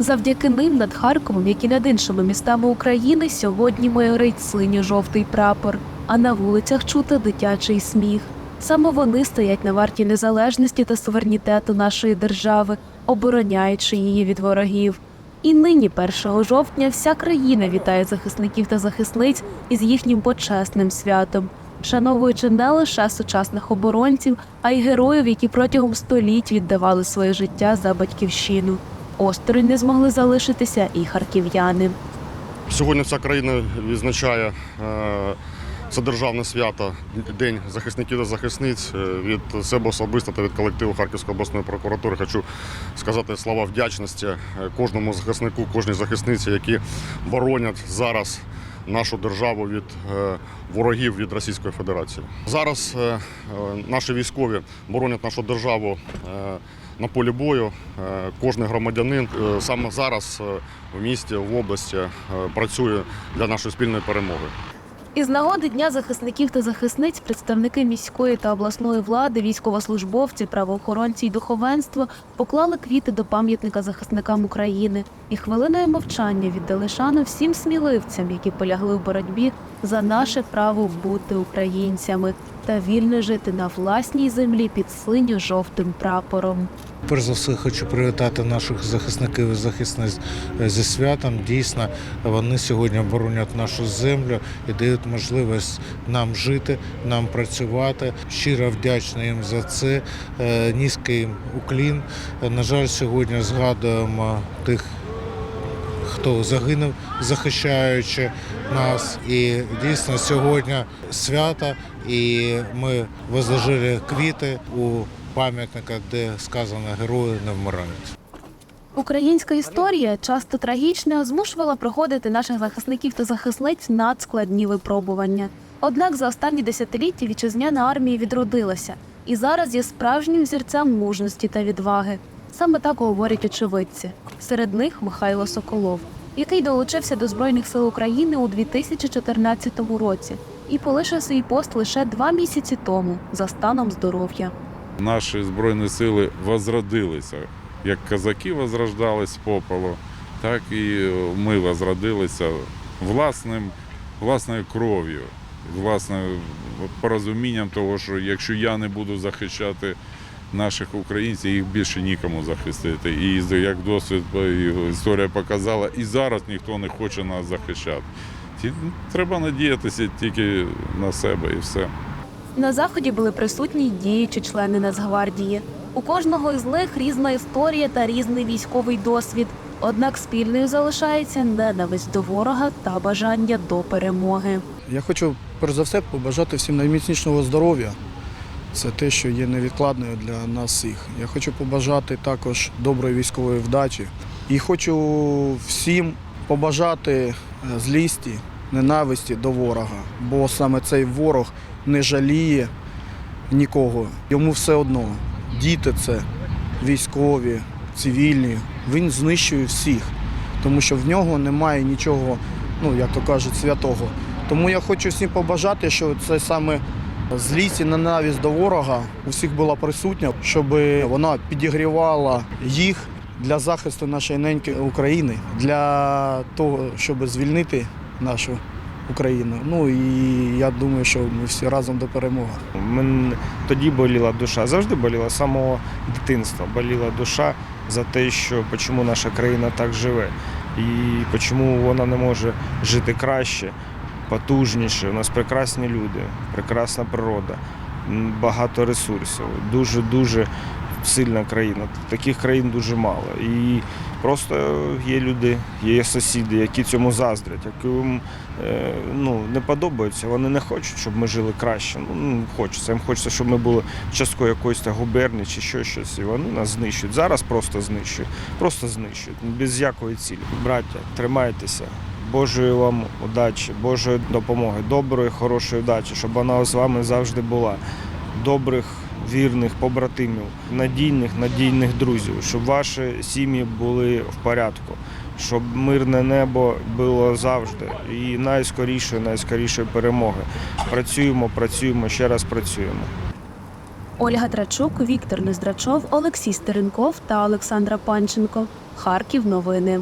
Завдяки ним над Харковом, як і над іншими містами України, сьогодні майорить синьо-жовтий прапор, а на вулицях чути дитячий сміх. Саме вони стоять на варті незалежності та суверенітету нашої держави, обороняючи її від ворогів. І нині, 1 жовтня, вся країна вітає захисників та захисниць із їхнім почесним святом, вшановуючи не лише сучасних оборонців, а й героїв, які протягом століть віддавали своє життя за батьківщину. Осторонь не змогли залишитися і харків'яни. Сьогодні вся країна відзначає е, це державне свято День захисників та захисниць. Е, Від себе особисто та від колективу Харківської обласної прокуратури хочу сказати слова вдячності е, кожному захиснику, кожній захисниці, які боронять зараз нашу державу від ворогів від Російської Федерації. Зараз наші військові боронять нашу державу. На полі бою Е, кожен громадянин е, саме зараз е, в місті, в області працює для нашої спільної перемоги. Із нагоди Дня захисників та захисниць представники міської та обласної влади, військовослужбовці, правоохоронці й духовенство поклали квіти до пам'ятника захисникам України і хвилиною мовчання віддали шану всім сміливцям, які полягли в боротьбі за наше право бути українцями та вільно жити на власній землі під синьо-жовтим прапором. Перш за все, хочу привітати наших захисників і захисниць е, зі святом. Дійсно, вони сьогодні оборонять нашу землю і дають можливість нам жити, нам працювати. Щиро вдячний їм за це. Е, Низький їм уклін. На жаль, сьогодні згадуємо тих. Хто загинув, захищаючи нас, і дійсно сьогодні свято, і ми возложили квіти у пам'ятника, де сказано герої не вмирають. Українська історія, часто трагічна, змушувала проходити наших захисників та захисниць надскладні випробування. Однак за останні десятиліття вітчизняна армія відродилася і зараз є справжнім зірцем мужності та відваги. Саме так говорять очевидці. Серед них Михайло Соколов, який долучився до Збройних сил України у 2014 році і полишив свій пост лише два місяці тому за станом здоров'я. Наші збройні сили возродилися. Як казаки возрождались з попелу, так і ми возродилися власним, власною кров'ю, власним порозумінням того, що якщо я не буду захищати наших українців, їх більше нікому захистити. І як досвід і історія показала, і зараз ніхто не хоче нас захищати. Треба надіятися тільки на себе і все. На заході були присутні й діючі члени Нацгвардії. У кожного із них різна історія та різний військовий досвід. Однак спільною залишається ненависть до ворога та бажання до перемоги. Я хочу перш за все побажати всім найміцнішого здоров'я. Це те, що є невідкладною для нас всіх. Я хочу побажати також доброї військової вдачі. І хочу всім побажати е, злісті, ненависті до ворога, бо саме цей ворог не жаліє нікого. Йому все одно. Діти це військові, цивільні. Він знищує всіх, тому що в нього немає нічого, ну як то кажуть, святого. Тому я хочу всім побажати, що це саме злість і ненависть до ворога у всіх була присутня, щоб вона підігрівала їх для захисту нашої неньки України, для того, щоб звільнити нашу Україну. Ну і я думаю, що ми всі разом до перемоги. Мен тоді боліла душа, завжди боліла з самого дитинства. Боліла душа за те, що чому наша країна так живе, і чому вона не може жити краще, потужніше. У нас прекрасні люди, прекрасна природа, багато ресурсів, дуже дуже сильна країна. Таких країн дуже мало. І просто є люди, є сусіди, які цьому заздрять, яким е, ну, не подобаються. Вони не хочуть, щоб ми жили краще. Ну, хочеться. Їм хочеться, щоб ми були часткою якоїсь губернії чи що щось. І вони нас знищують. Зараз просто знищують. Просто знищують. Без якої цілі. Браття, тримайтеся. Божої вам удачі, Божої допомоги, доброї, хорошої удачі, щоб вона з вами завжди була. Добрих, вірних побратимів, надійних, надійних друзів, щоб ваші сім'ї були в порядку, щоб мирне небо було завжди і найскорішої, найскорішої перемоги. Працюємо, працюємо, ще раз працюємо. Ольга Трачук, Віктор Нездрачов, Олексій Стеренков та Олександра Панченко. Харків новини.